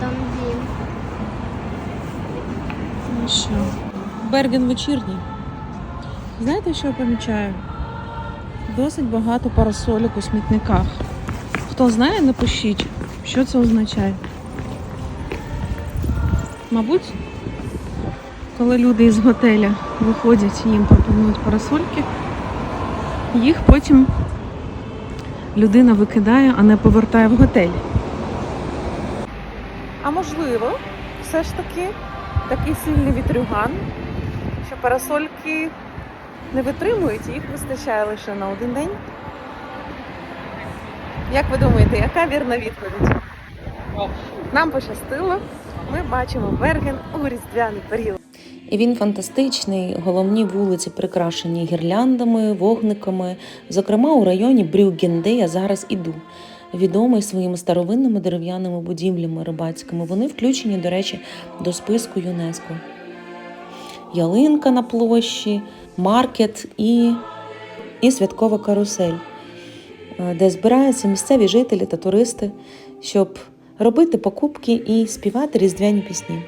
там дім. Ну що? Берген вечірній. Знаєте, що я помічаю? Досить багато парасолік у смітниках. Хто знає, напишіть, що це означає. Мабуть, коли люди із готеля виходять, їм пропонують парасольки, їх потім людина викидає, а не повертає в готель. А можливо, все ж таки такий сильний вітрюган, що парасольки не витримують, їх вистачає лише на один день. Як ви думаєте, яка вірна відповідь? Нам пощастило. Ми бачимо Берген у різдвяний період. І він фантастичний. Головні вулиці прикрашені гірляндами, вогниками. Зокрема, у районі Брюгген, де я зараз іду. Відомий своїми старовинними дерев'яними будівлями рибацькими. Вони включені, до речі, до списку ЮНЕСКО. Ялинка на площі, маркет і, і святкова карусель, е, де збираються місцеві жителі та туристи, щоб робити покупки і співати різдвяні пісні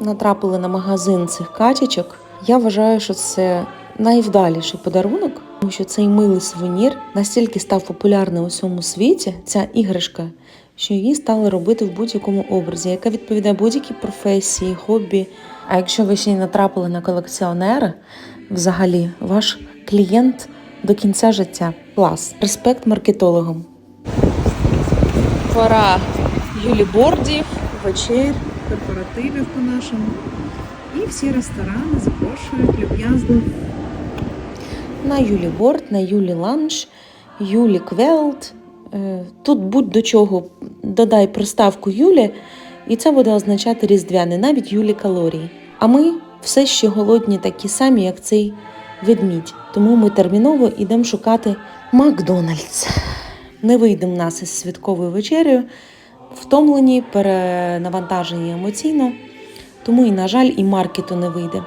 натрапили на магазин цих качечок. Я вважаю, що це найвдаліший подарунок, тому що цей милий сувенір настільки став популярний у всьому світі, ця іграшка, що її стали робити в будь-якому образі, яка відповідає будь-якій професії, хобі. А якщо ви ще й натрапили на колекціонера, взагалі ваш клієнт до кінця життя. Клас. Респект маркетологам. Пора юлібордів, вечер, корпоративів по-нашому. І всі ресторани запрошують люб'язно. На Юлі Борт, на Юлі Ланч, Юлі Квелт. Е, Тут будь до чого додай приставку Юлі, і це буде означати різдвяний, навіть Юлі калорії. А ми все ще голодні такі самі, як цей ведмідь. Тому ми терміново йдемо шукати Макдональдс. Не вийдемо нас із святковою вечерею, втомлені, перенавантажені емоційно. Тому і, на жаль, і маркету не вийде.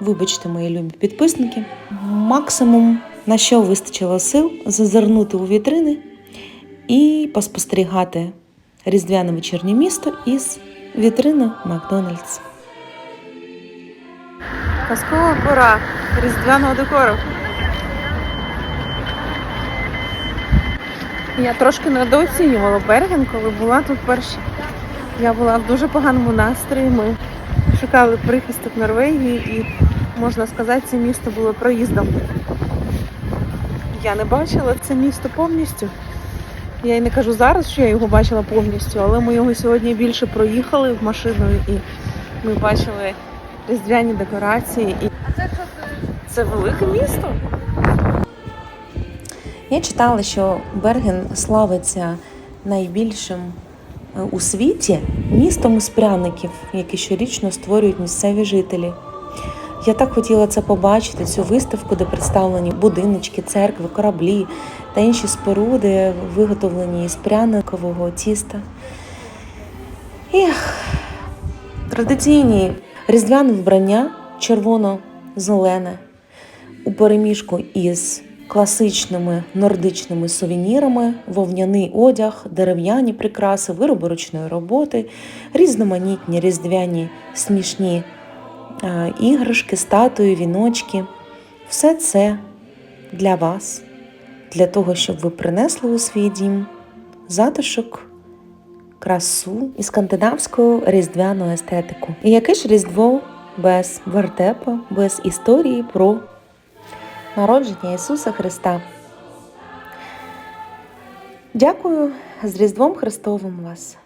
Вибачте, мої любі підписники. Максимум, на що вистачило сил, зазирнути у вітрини і поспостерігати різдвяне вечірнє місто із вітрини Макдональдс. Казкова пора різдвяного декору. Я трошки недооцінювала Берген, коли була тут перша. Я була в дуже поганому настрої. Ми шукали прихисток Норвегії і, можна сказати, це місто було проїздом. Я не бачила це місто повністю. Я й не кажу зараз, що я його бачила повністю, але ми його сьогодні більше проїхали в машиною і ми бачили різдвяні декорації. І... Це велике місто. Я читала, що Берген славиться найбільшим у світі містом із пряників, які щорічно створюють місцеві жителі. Я так хотіла це побачити, цю виставку, де представлені будиночки, церкви, кораблі та інші споруди, виготовлені із пряникового тіста. Ех, традиційні різдвяне вбрання червоно-зелене у переміжку із класичними нордичними сувенірами, вовняний одяг, дерев'яні прикраси, вироби ручної роботи, різноманітні різдвяні смішні е, іграшки, статуї, віночки. Все це для вас, для того, щоб ви принесли у свій дім затишок, красу і скандинавську різдвяну естетику. І яке ж різдво без вертепа, без історії про народження Ісуса Христа. Дякую з Різдвом Христовим вас!